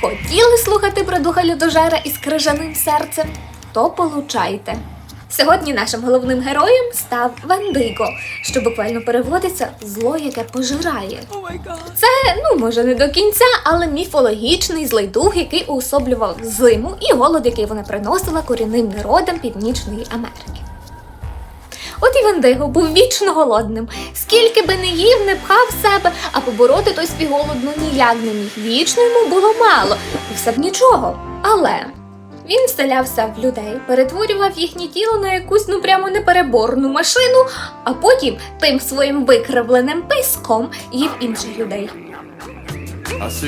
Хотіли слухати про духа людожера із крижаним серцем? То получайте. Сьогодні нашим головним героєм став Вендиго, що буквально переводиться зло, яке пожирає. Це, ну, може, не до кінця, але міфологічний злий дух, який уособлював зиму і голод, який вона приносила корінним народам Північної Америки. От і Вендиго був вічно голодним. Скільки би не їв, не пхав себе, а побороти той свій голод ну ніяк не міг. Вічно йому було мало, і все б нічого. Але він вселявся в людей, перетворював їхнє тіло на якусь ну прямо непереборну машину, а потім тим своїм викривленим писком їв інших людей. Pas.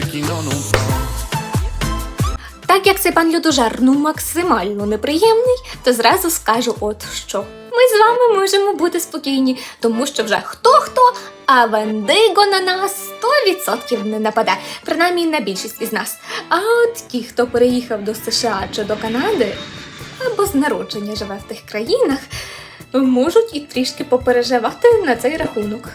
Так як цей пан Людожер ну максимально неприємний, то зразу скажу от що. Ми з вами можемо бути спокійні, тому що вже хто хто, а Вендиго на нас 100% не нападе, принаймні на більшість із нас. А от ті, хто переїхав до США чи до Канади, або з народження живе в тих країнах, можуть і трішки попереживати на цей рахунок.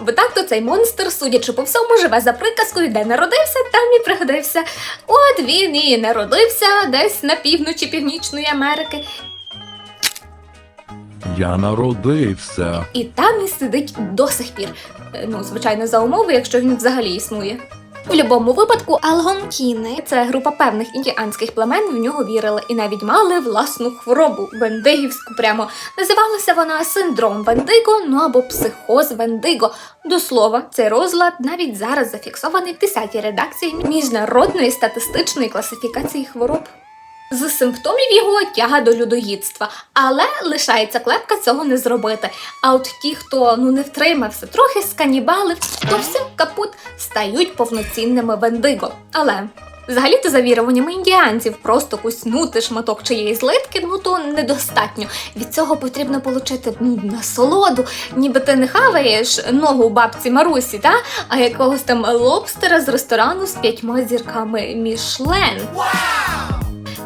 Бо так то цей монстр, судячи по всьому, живе за приказкою, де народився, там і пригодився. От він і народився десь на півночі Північної Америки, Я народився. і там і сидить до сих пір. Е, Ну, звичайно, за умови, якщо він взагалі існує. У будь-якому випадку Алгонкіни це група певних індіанських племен в нього вірили і навіть мали власну хворобу вендигівську. Прямо називалася вона синдром Вендиго, ну або психоз Вендиго. До слова, цей розлад навіть зараз зафіксований в 10-й редакції міжнародної статистичної класифікації хвороб. З симптомів його тяга до людоїдства, але лишається клепка цього не зробити. А от ті, хто ну не втримався, трохи сканібалив, то всім капут стають повноцінними вендиго. Але взагалі-то за віруваннями індіанців, просто куснути шматок чиєї злитки, ну то недостатньо. Від цього потрібно отримати ну, насолоду, ніби ти не хаваєш ногу бабці Марусі, та? а якогось там лобстера з ресторану з п'ятьма зірками Мішлен.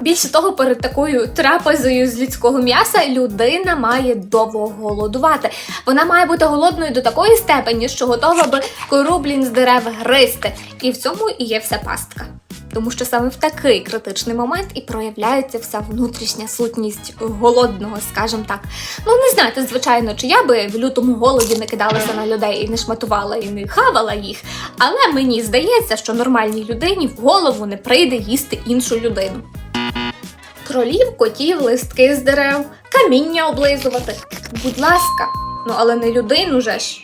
Більше того, перед такою трапезою з людського м'яса людина має довго голодувати. Вона має бути голодною до такої степені, що готова би кору, блін, з дерев гризти. І в цьому і є вся пастка. Тому що саме в такий критичний момент і проявляється вся внутрішня сутність голодного, скажімо так. Ну не знаєте, звичайно, чи я би в лютому голоді не кидалася на людей і не шматувала і не хавала їх. Але мені здається, що нормальній людині в голову не прийде їсти іншу людину кролів, котів, листки з дерев, каміння облизувати. Будь ласка, ну але не людину же ж.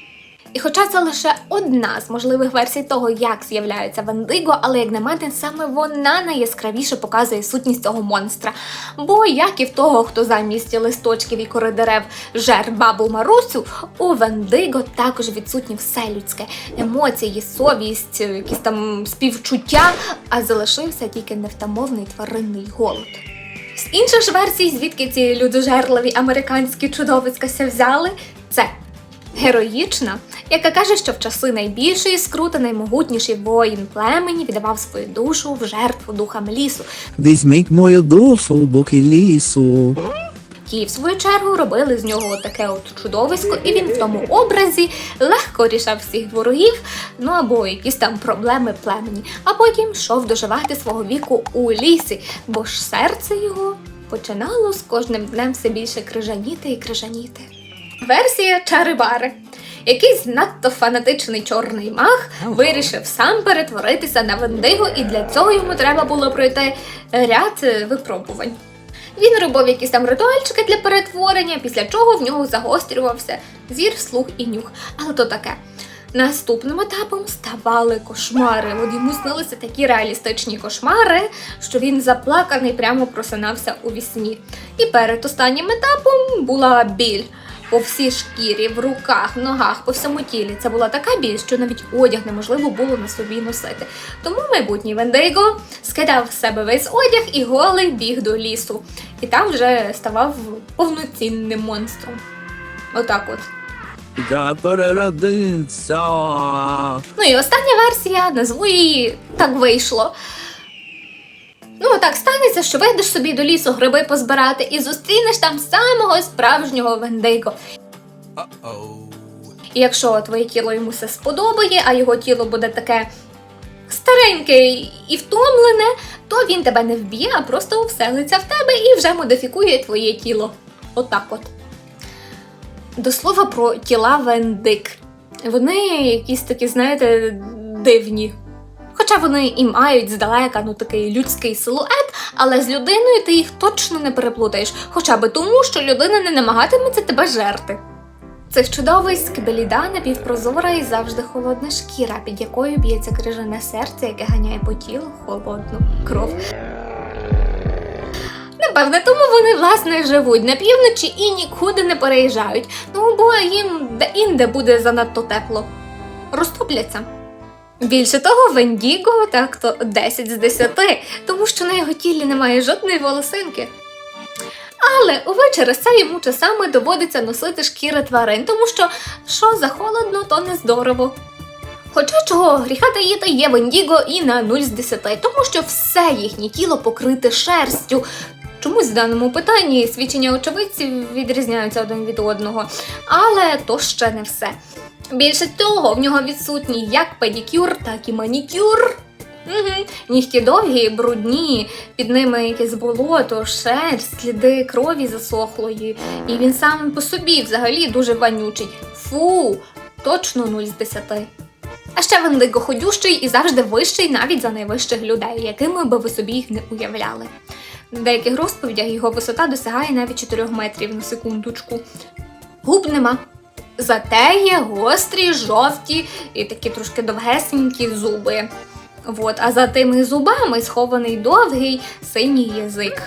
І хоча це лише одна з можливих версій того, як з'являється Вендиго, але як на мене, саме вона найяскравіше показує сутність цього монстра. Бо як і в того, хто замість листочків і кори дерев жер бабу Марусю, у Вендиго також відсутнє все людське емоції, совість, якісь там співчуття, а залишився тільки невтамовний тваринний голод. З інших ж версій, звідки ці людожерливі американські чудовиськася взяли, це героїчна, яка каже, що в часи найбільшої скрути наймогутніший воїн племені віддавав свою душу в жертву духам лісу. Візьміть мою душу в боки лісу. Ті, в свою чергу, робили з нього таке от чудовисько, і він в тому образі легко рішав всіх ворогів, ну або якісь там проблеми племені, а потім йшов доживати свого віку у лісі, бо ж серце його починало з кожним днем все більше крижаніти і крижаніти. Версія Чарибари. Якийсь надто фанатичний чорний маг вирішив сам перетворитися на Вендиго, і для цього йому треба було пройти ряд е, випробувань. Він робив якісь там ритуальчики для перетворення, після чого в нього загострювався зір, слух і нюх. Але то таке. Наступним етапом ставали кошмари. От йому снилися такі реалістичні кошмари, що він заплаканий прямо просинався у вісні. І перед останнім етапом була біль. По всій шкірі, в руках, ногах, по всьому тілі. Це була така біль, що навіть одяг неможливо було на собі носити. Тому майбутній Вендейго скидав з себе весь одяг і голий біг до лісу. І там вже ставав повноцінним монстром. Отак от. Я переродився. Ну і остання версія, назву її так вийшло. Ну, так станеться, що вийдеш собі до лісу гриби позбирати і зустрінеш там самого справжнього Вендейго. Uh-oh. І якщо твоє тіло йому все сподобає, а його тіло буде таке стареньке і втомлене, то він тебе не вб'є, а просто вселиться в тебе і вже модифікує твоє тіло. Отак от. До слова про тіла Вендик. Вони якісь такі, знаєте, дивні. Хоча вони і мають здалека ну такий людський силует, але з людиною ти їх точно не переплутаєш, хоча би тому, що людина не намагатиметься тебе жерти. Це чудовий скбеліда напівпрозора і завжди холодна шкіра, під якою б'ється крижане серце, яке ганяє по тілу холодну кров. Напевне, тому вони власне живуть на півночі і нікуди не переїжджають. Ну бо їм де-інде буде занадто тепло. Розтопляться. Більше того, Вендіго так то 10 з 10, тому що на його тілі немає жодної волосинки. Але увечері це йому часами доводиться носити шкіри тварин, тому що що за холодно, то не здорово. Хоча чого гріха таїти є Вендіго і на 0 з 10, тому що все їхнє тіло покрите шерстю. Чомусь в даному питанні свідчення очевидців відрізняються один від одного, але то ще не все. Більше того, в нього відсутній як педикюр, так і манікюр. Угу. Нігті довгі, брудні, під ними якесь болото, шерсть, сліди крові засохлої. І він сам по собі взагалі дуже вонючий. Фу, точно 0 з 10. А ще Вендиго ходющий і завжди вищий навіть за найвищих людей, якими би ви собі їх не уявляли. В деяких розповідях його висота досягає навіть 4 метрів на секундочку. Губ нема. Зате є гострі, жовті і такі трошки довгесенькі зуби. От, а за тими зубами схований довгий синій язик.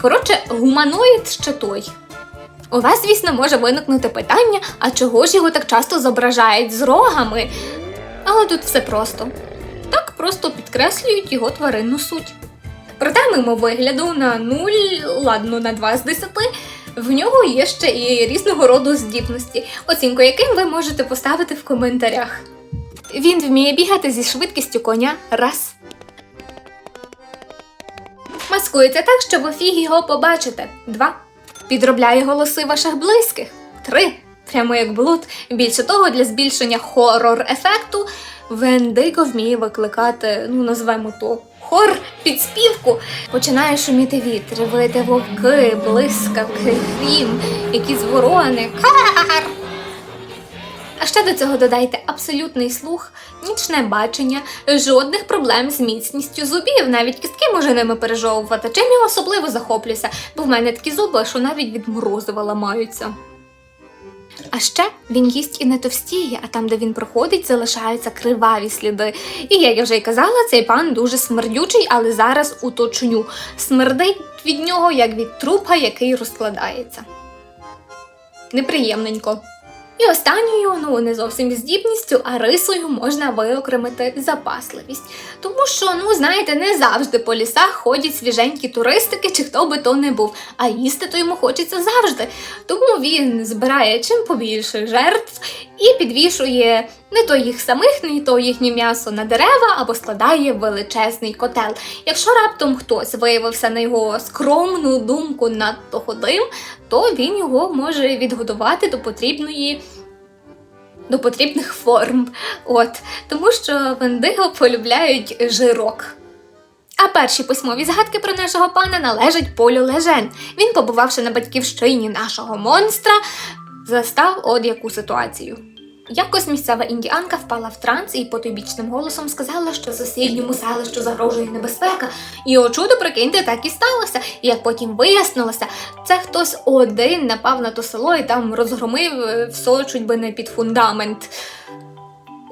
Коротше, гуманоїд ще той. У вас, звісно, може виникнути питання, а чого ж його так часто зображають з рогами? Але тут все просто. Так просто підкреслюють його тваринну суть. Проте, мимо вигляду на 0, ладно, на 2 з 10, в нього є ще і різного роду здібності, оцінку яким ви можете поставити в коментарях. Він вміє бігати зі швидкістю коня раз. Маскується так, щоб фіг його побачите. Два. Підробляє голоси ваших близьких. Три. Прямо як блуд. Більше того, для збільшення хорор-ефекту Вендиго вміє викликати, ну назвемо то, хор підспівку. Починає шуміти вітер, вити вовки, блискавки, грім, якісь ворони. Кар! А ще до цього додайте абсолютний слух, нічне бачення, жодних проблем з міцністю зубів, навіть кістки може ними пережовувати. Чим я особливо захоплюся, бо в мене такі зуби, що навіть від морозива ламаються. А ще він їсть і не товстіє, а там, де він проходить, залишаються криваві сліди. І як я вже й казала, цей пан дуже смердючий, але зараз уточню. Смердить від нього, як від трупа, який розкладається. Неприємненько. І останньою, ну не зовсім здібністю, а рисою можна виокремити запасливість. Тому що, ну знаєте, не завжди по лісах ходять свіженькі туристики, чи хто би то не був, а їсти то йому хочеться завжди. Тому він збирає чим побільше жертв і підвішує не то їх самих, не то їхнє м'ясо на дерева або складає величезний котел. Якщо раптом хтось виявився на його скромну думку надто ходим, то він його може відгодувати до потрібної. До потрібних форм. От, тому що вендиго полюбляють жирок. А перші письмові згадки про нашого пана належать полю лежен. Він, побувавши на батьківщині нашого монстра, застав от яку ситуацію. Якось місцева індіанка впала в транс і потойбічним голосом сказала, що сусідньому селищу загрожує небезпека. І о чудо, прикиньте, так і сталося. І як потім вияснилося, це хтось один напав на то село і там розгромив е, все чуть би не під фундамент.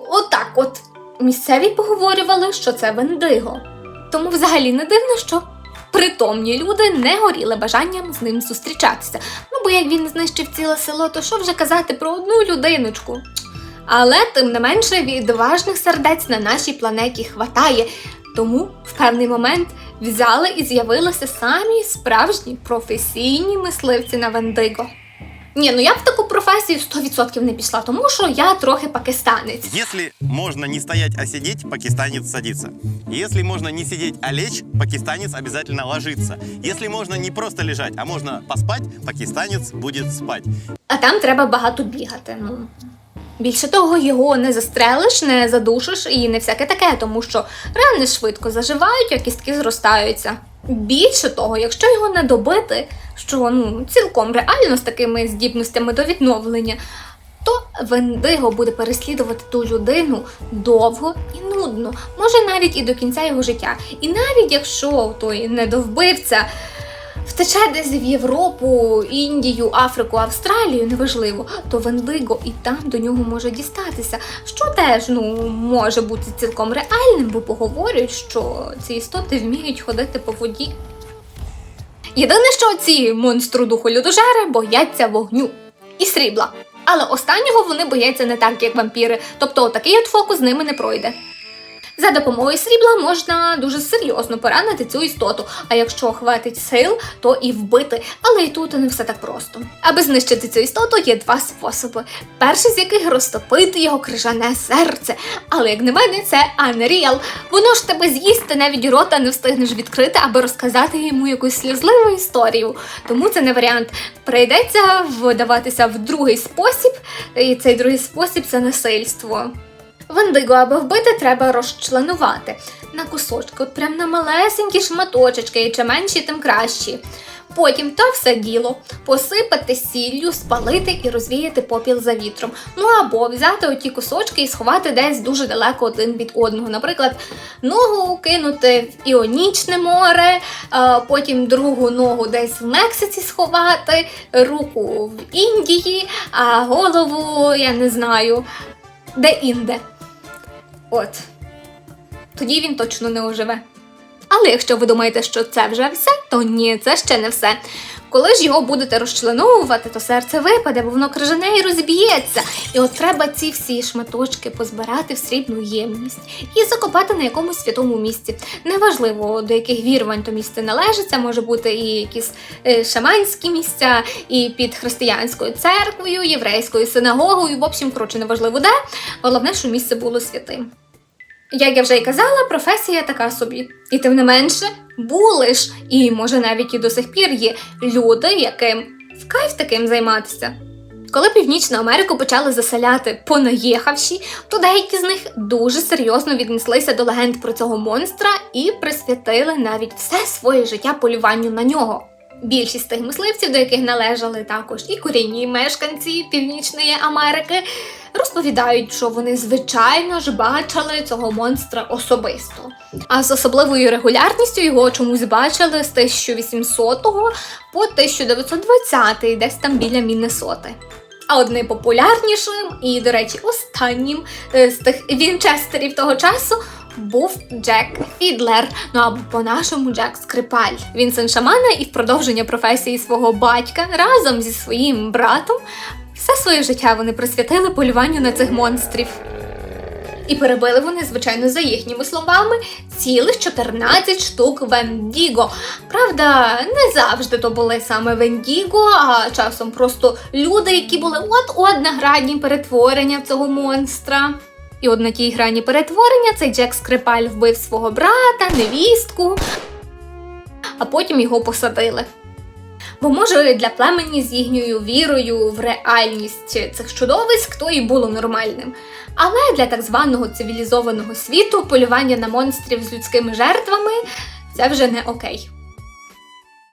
Отак от. Місцеві поговорювали, що це Вендиго. Тому взагалі не дивно, що притомні люди не горіли бажанням з ним зустрічатися. Ну бо як він знищив ціле село, то що вже казати про одну людиночку? Але тим не менше відважних сердець на нашій планеті хватає. Тому в певний момент взяли і з'явилися самі справжні професійні мисливці на Вендиго. Ні, ну я б в таку професію 100% не пішла, тому що я трохи пакистанець. Если можно не стоять, а сидеть, пакистанец садится. Если можно не сидеть, а лечь, пакистанец обязательно ложится. Если можно не просто лежать, а можно поспать, пакистанец будет спать. А там треба багато бігати. Ну Більше того, його не застрелиш, не задушиш і не всяке таке, тому що рани швидко заживають, а кістки зростаються. Більше того, якщо його не добити, що ну цілком реально з такими здібностями до відновлення, то Вендиго буде переслідувати ту людину довго і нудно, може навіть і до кінця його життя. І навіть якщо той недовбивця втече десь в Європу, Індію, Африку, Австралію, неважливо, то Вендиго і там до нього може дістатися, що теж ну може бути цілком реальним, бо поговорюють, що ці істоти вміють ходити по воді. Єдине, що ці монстру духу людожери бояться вогню і срібла. Але останнього вони бояться не так, як вампіри, тобто такий от фокус з ними не пройде. За допомогою срібла можна дуже серйозно поранити цю істоту, а якщо хватить сил, то і вбити. Але і тут не все так просто. Аби знищити цю істоту, є два способи. Перший з яких розтопити його крижане серце. Але як на мене, це Unreal. Воно ж тебе з'їсти, навіть рота не встигнеш відкрити, аби розказати йому якусь сльозливу історію. Тому це не варіант. Прийдеться вдаватися в другий спосіб, і цей другий спосіб це насильство. Вендиго, аби вбити, треба розчленувати на кусочки, от прям на малесенькі шматочечки, і чим менші, тим кращі. Потім то все діло посипати сіллю, спалити і розвіяти попіл за вітром. Ну або взяти оті кусочки і сховати десь дуже далеко один від одного. Наприклад, ногу кинути в Іонічне море, потім другу ногу десь в Мексиці сховати, руку в Індії, а голову, я не знаю, де інде. От. Тоді він точно не оживе. Але якщо ви думаєте, що це вже все, то ні, це ще не все. Коли ж його будете розчленовувати, то серце випаде, бо воно крижане і розб'ється. І от треба ці всі шматочки позбирати в срібну ємність і закопати на якомусь святому місці. Неважливо, до яких вірувань то місце належить, це може бути і якісь е, шаманські місця, і під християнською церквою, єврейською синагогою. В общем, коротше, неважливо де. Головне, що місце було святим. Як я вже й казала, професія така собі. І тим не менше, були ж, і може навіть і до сих пір є люди, яким в кайф таким займатися. Коли Північну Америку почали заселяти понаїхавші, то деякі з них дуже серйозно віднеслися до легенд про цього монстра і присвятили навіть все своє життя полюванню на нього. Більшість тих мисливців, до яких належали також і корінні мешканці Північної Америки, розповідають, що вони звичайно ж бачили цього монстра особисто. А з особливою регулярністю його чомусь бачили з 1800 по 1920, десь там біля Міннесоти. А от найпопулярнішим і, до речі, останнім е, з тих вінчестерів того часу був Джек Фідлер. Ну або по-нашому Джек Скрипаль. Він син шамана і в продовження професії свого батька разом зі своїм братом все своє життя вони присвятили полюванню на цих монстрів. І перебили вони, звичайно, за їхніми словами, цілих 14 штук Вендіго. Правда, не завжди то були саме Вендіго, а часом просто люди, які були от-от на грані перетворення цього монстра. І от на тій грані перетворення цей Джек Скрипаль вбив свого брата, невістку, а потім його посадили. Бо може для племені з їхньою вірою в реальність цих чудовиськ то і було нормальним. Але для так званого цивілізованого світу полювання на монстрів з людськими жертвами це вже не окей.